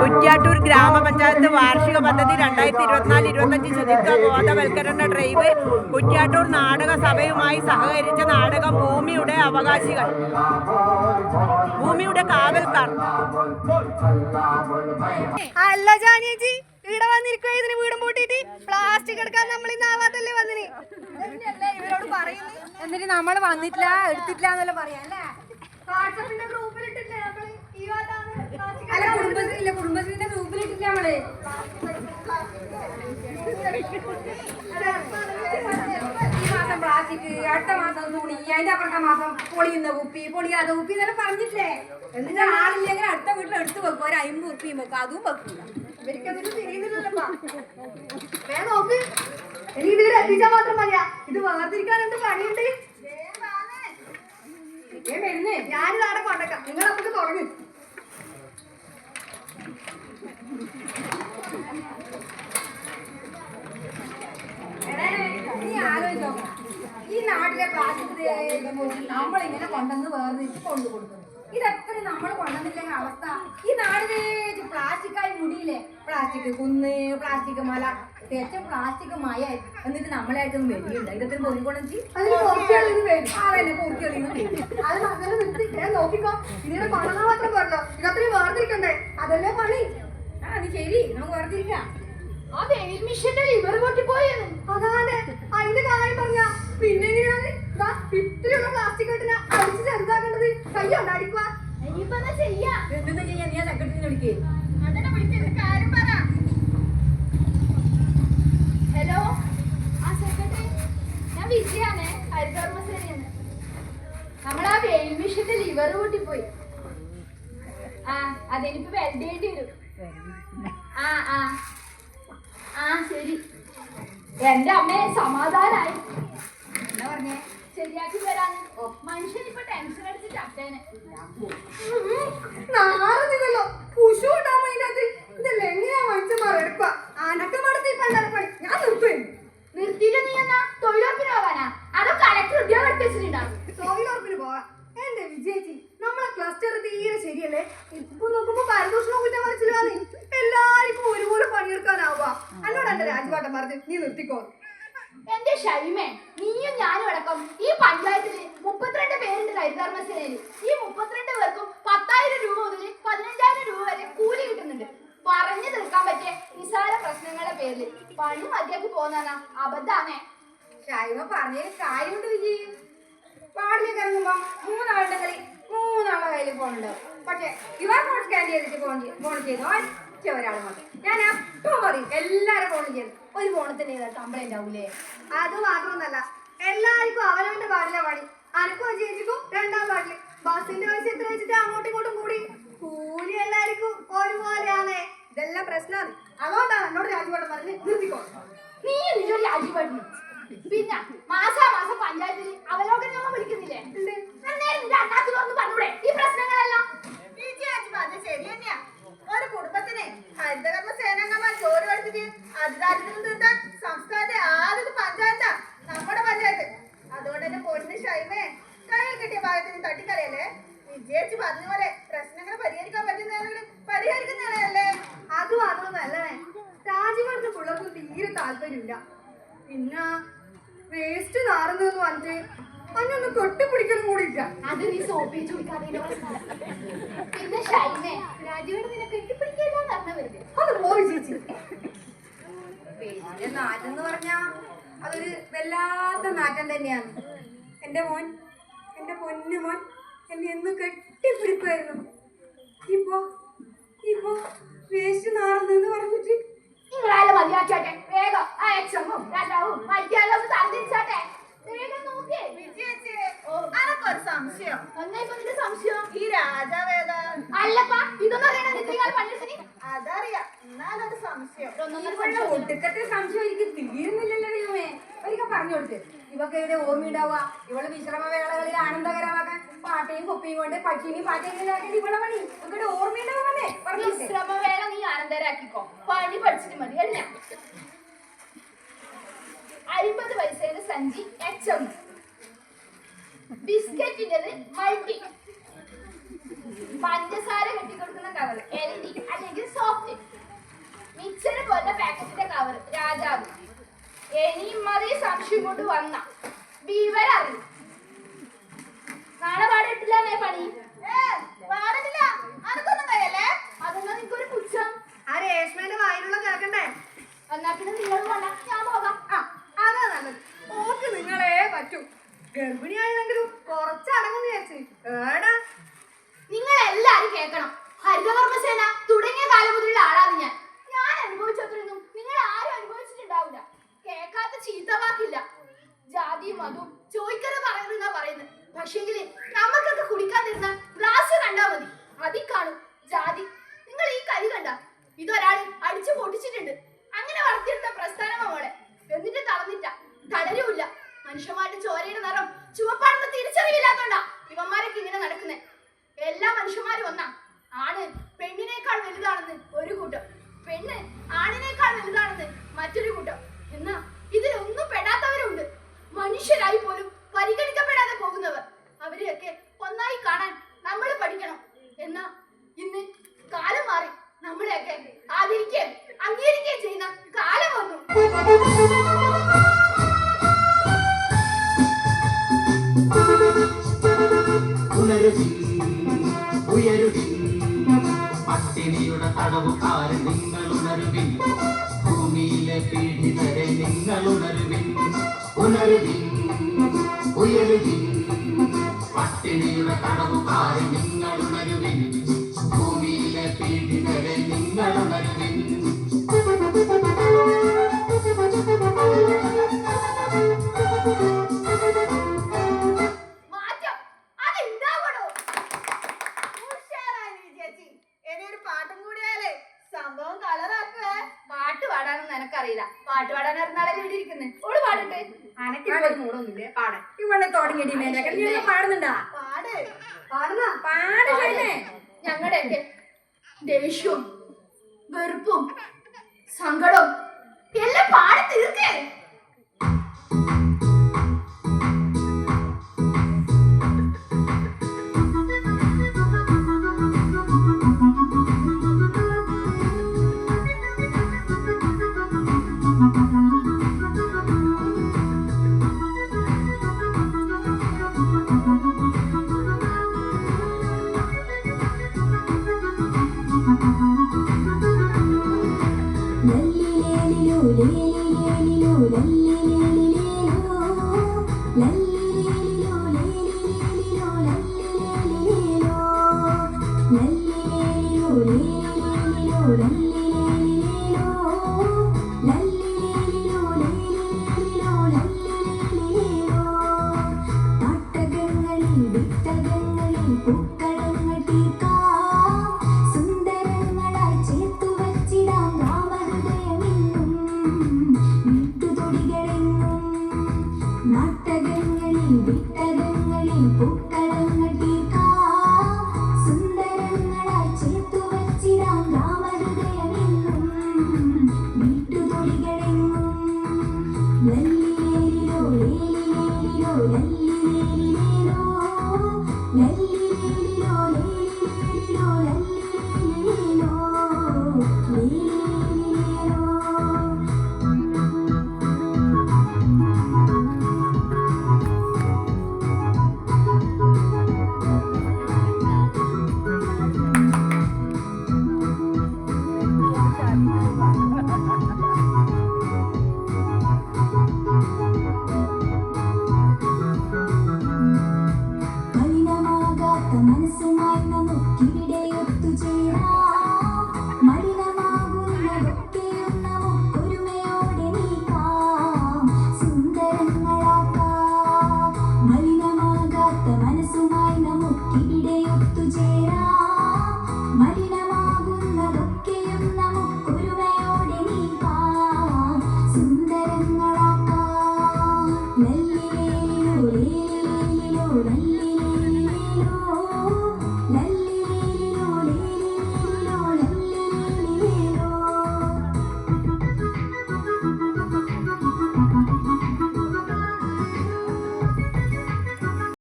കുറ്റ്യാട്ടൂർ ഗ്രാമപഞ്ചായത്ത് വാർഷിക പദ്ധതി രണ്ടായിരത്തി ഇരുപത്തിനാല് ഇരുപത്തഞ്ച് ശുചിത്വ ബോധവൽക്കരണ ഡ്രൈവ് കുറ്റ്യാട്ടൂർ നാടക സഭയുമായി സഹകരിച്ച നാടകം ഭൂമിയുടെ അവകാശികൾ. ഭൂമിയുടെ കാവൽക്കാർ. അല്ല ജാനിയേച്ചി ഇവിടെ വന്നിരിക്കുക ഇതിന് വീടും പൂട്ടിട്ട് പ്ലാസ്റ്റിക് എടുക്കാൻ നമ്മൾ ഇന്ന് ആവാത്തല്ലേ വന്നിന്? ഇവരോട് പറയുന്നു എന്നിട്ട് നമ്മൾ വന്നിട്ടില്ല എടുത്തിട്ടില്ല എന്നല്ല പറയാം അല്ലേ? വാട്സപ്പിന്റെ ഭാഗത്താണ് plastic അല്ല കുടുംബശ്രീ കുടുംബശ്രീന്റെ ഗ്രൂപ്പിലിട്ടില്ല നമ്മൾ ഈ മാസം പ്ലാസ്റ്റിക് അടുത്ത മാസം തുണി അതിന്റെ അപ്പുറത്തെ മാസം പൊളിയുന്ന കുപ്പി പൊളിയാത്ത കുപ്പി ഇതെല്ലാം പറഞ്ഞിട്ടില്ലേ? എന്നിട്ട് ആളില്ലെങ്കിൽ അടുത്ത വീട്ടിൽ എടുത്ത് വെക്കും ഒരു അമ്പത് കുപ്പിയും വെക്കും അതും വെക്കില്ല ഇവർക്കതൊരു തിരിയുന്നില്ലപ്പാ വേണം നോക്ക്. എനിക്ക് ഇത് ഇവിടെ എത്തിച്ചാൽ മാത്രം മതിയാ. ഇത് വേർതിരിക്കാൻ എന്ത് പണിയുണ്ട് ഞാനിത് അവിടെ കൊണ്ടേക്കാം. നിങ്ങൾ നമുക്ക് തുടങ്ങും എടേ, നീ ആലോചിച്ചോ ഈ നാട്ടിലെ പ്ലാസ്റ്റിക് നമ്മളിങ്ങനെ കൊണ്ടുവന്ന് വേർതിരിച്ച് കൊണ്ടു കൊടുക്കുന്നു. ഇതെത്ര നമ്മൾ കൊണ്ടുവന്നില്ലെങ്കിൽ അവസ്ഥ? ഈ നാടിലെ പ്ലാസ്റ്റിക് ആയി മുടിയില്ലേ? പ്ലാസ്റ്റിക് കുന്ന് പ്ലാസ്റ്റിക് മല തേച്ച പ്ലാസ്റ്റിക് മയ എന്നിട്ട് നമ്മളായിട്ടൊന്നും വരികയില്ല ഇതൊക്കെ പൊറിക്കൊണ്ടെങ്കിൽ അതിന് കുറച്ചുകളിൽ വരും. അതന്നെ പൂർത്തികളിന്ന് വരും. അത് അങ്ങനെ നിർത്തി. ഞാൻ നോക്കിക്കോ. ഇതിനെ കൊണ്ടുവന്നാൽ മാത്രം പറഞ്ഞോ ഇതത്രയും വേർതിരിക്കണ്ടേ? അതല്ലേ പണി? ആ നീ ശരി. നമുക്ക് വേർതിരിക്കാം. അത് മിഷന്റെ ലിവർ പൊട്ടിപ്പോയെന്ന് അതാണ്. അതിന്റെ കാര്യം പറഞ്ഞ ഇത്രയുള്ള പ്ലാസ്റ്റിക് കെട്ടിനെ അടിച്ച് ചെറുതാക്കേണ്ടത് കയ്യോണ്ട് അടിക്കുക ഇനിയിപ്പോ ചെയ്യാ? എന്തെന്ന് ചെയ്യാൻ നീ ആ സെക്രട്ടറിനെ വിളിക്കേ. കാര്യം പറ. ഹലോ ആ സെക്രട്ടറി ഞാൻ വിജയാണേ ഹരിതകർമ്മസേനയാണ്. നമ്മളാ വെയിൽ മിഷന്റെ ലിവർ പൊട്ടിപ്പോയി. ആ അതെനിക്ക് വെൽഡ് ചെയ്യേണ്ടി വരും. ആ ആ. ആ ശരി. എന്റെ അമ്മയെ സമാധാനായി. എന്താ പറഞ്ഞേ? ശരിയാക്കി തരാൻ. മനുഷ്യൻ ഇപ്പൊ ടെൻഷൻ അടിച്ചിട്ട് അട്ടേനെ നാളെല്ലോ കുശു ഉണ്ടാവും അതിനകത്ത് ഇതല്ല? എങ്ങനെയാ മനുഷ്യന്മാർ എടുക്കുക അനക്കമടത്തി പണ്ടാരപ്പണി ഞാൻ നിർത്തും നിർത്തിയിട്ട് നീ എന്നാ തൊഴിലുറപ്പിന് പോകാനാ അതോ കലക്ടർ ഉദ്യോഗം വെച്ചിട്ടുണ്ടാവും തൊഴിലുറപ്പിന് പോവാ. എന്റെ വിജയിച്ചി നമ്മളെ ക്ലസ്റ്റർ തീരെ ശരിയല്ലേ? ഇപ്പൊ നോക്കുമ്പോ പരദൂഷണം കുറ്റം പറച്ചില്ലാന്ന് എല്ലാവർക്കും ഒരുപോലെ പണിയെടുക്കാനാവുക എന്നോട് എന്റെ രാജുവാട്ടം പറഞ്ഞ് നീ നിർത്തിക്കോ. എന്റെ ഷൈമേ പേരിൽ പണി മതിയാക്കി പോന്നാ അബദ്ധാണേ. ഷൈമ പറഞ്ഞതിൽ കാര്യമുണ്ട് വിജയ് പാടിലേക്ക് ഇറങ്ങുമ്പോ മൂന്നാളുടെ കളി മൂന്നാളുടെ കയ്യിൽ പോണുണ്ട് പക്ഷെ ഇവർ ഫോൺ സ്കാൻ ചെയ്തിട്ട് ഫോൺ ഫോൺ ചെയ്ത് ഒറ്റ ഞാൻ അപ്പം പറയും എല്ലാവരും ഫോൺ ചെയ്ത് ഒരു ഫോണിൽ തന്നെ കംപ്ലൈന്റ് ആവൂലേ അത് മാത്രമൊന്നല്ല എല്ലാവർക്കും അവനവന്റെ പാടില്ല പണി അനക്കും ചേച്ചിക്കും രണ്ടാം പാട്ടിൽ ബസ്സിന്റെ പൈസ എത്ര വെച്ചിട്ട് അങ്ങോട്ടും ഇങ്ങോട്ടും കൂടി? കൂലി എല്ലാവർക്കും ഒരുപോലെയാണേ ഇതെല്ലാം പ്രശ്നമാണ് അതുകൊണ്ടാണ് എന്നോട് രാജുവേട്ടൻ പറഞ്ഞ് നിർത്തിക്കോ. നീ നിന്നോട് രാജിപ്പെടുന്നു പിന്നെ മാസാ മാസം പഞ്ചായത്തിൽ അവലോകനം വിളിക്കുന്നില്ലേ പിന്നെ വേസ്റ്റ് നാറുന്നെന്ന് പറഞ്ഞിട്ട് അന്നൊന്ന് കെട്ടിപ്പിടിക്കലും കൂടി ഇല്ല. അത് നീ സോപ്പി പിന്നെ ഷൈമേ രാജുവേട് നിന്നെ കെട്ടിപ്പിടിക്കില്ല എന്ന് വെറുതെ. അത് പോയി ചേച്ചി. പേജിന്റെ നാറ്റം പറഞ്ഞാ അതൊരു വല്ലാത്ത നാറ്റം തന്നെയാണ്. എന്റെ മോൻ എന്റെ പൊന്നു മോൻ എന്നെ എന്ന് കെട്ടിപ്പിടിക്കുമായിരുന്നു ഇപ്പോ ഇപ്പോ വേസ്റ്റ് നാറുന്നെന്ന് പറഞ്ഞിട്ട് നിങ്ങളാലും മതിയാക്കിയാട്ടെ വേഗം ആ എക്സമും രാജാവും മറ്റേ ഒന്ന് വേഗം നോക്കേ. അതൊക്കെ സംശയം. സംശയം? ഈ രാജാവേദ അല്ലപ്പാ ഇതൊന്നും അറിയണ നിന്റെ പണിയെടുത്തിന് അതറിയാം. എന്നാലൊരു സംശയം. ഇവളുടെ ഒടുക്കത്തെ സംശയം എനിക്ക് തീരുന്നില്ലല്ലോ ദൈവമേ. ഒരിക്കൽ പറഞ്ഞു കൊടുത്ത് ഇവക്ക് ഇവിടെ ഓർമ്മയുണ്ടാവുക. ഇവൾ വിശ്രമ വേളകളിൽ ആനന്ദകരമാക്കാൻ പാട്ടയും കൊപ്പിയും കൊണ്ട് പക്ഷിനെയും ആക്കിയിട്ട് ഇവളെ പണി. ഇവരുടെ ഓർമ്മയുണ്ടാവുന്നേ പറഞ്ഞു വിശ്രമവേള നീ ആനന്ദരാക്കിക്കോ പണി പഠിച്ചിട്ട് മതി അല്ല? അമ്പത് പൈസയുടെ സഞ്ചി എച്ച് ബിസ്ക്കറ്റിന്റെത് മൾട്ടി. പഞ്ചസാര കെട്ടിക്കൊടുക്കുന്ന കവർ എൽ ഡി കൊല്ല പാക്കറ്റിന്റെ കവർ രാജാവ്. ഇനി മതി സംശയം കൊണ്ട് വന്ന. വിവരം അറിയും. നാളെ പാടിട്ടില്ല പണി? ഏ, പാടില്ല അനക്കൊന്നും കഴിയല്ലേ? അതെന്നാ നിനക്കൊരു പുച്ഛം? ആ രേഷ്മയുടെ വായിലുള്ള കേൾക്കണ്ടേ? എന്നാ പിന്നെ നിങ്ങൾ വേണ്ട. ജാതി മതവും ചോയ്ക്കര പറയുന്ന പറയുന്നത്. പക്ഷേങ്കിൽ നിങ്ങൾ ഉണരുവിൻ ഭൂമിയിലെ പീഡിതരെ നിങ്ങൾ ഉണരുവിൻ ഭൂമിയിലെ ഇവിടെ തുടങ്ങിയടി പാടുന്നുണ്ടാ? പാട്. പാടുന്ന? പാട് ഞങ്ങളുടെയൊക്കെ ദേഷ്യവും വെറുപ്പും സങ്കടവും എല്ലാം പാടി തീർക്കേ. നാട്ടകങ്ങളിൽ വിത്തകങ്ങളിൽ പൂക്കളങ്ങൾ തീർക്കാം സുന്ദരങ്ങളായി ചേർത്തു വച്ചിടാം രാമഹൃദയമെന്നും. വീട്ടുതൊടികളെന്നും. ലല്ലിലേലിലോ ലേലിലേലിലോ ലല്ലിലേലിലേലോ ലല്ലിലേലിലോ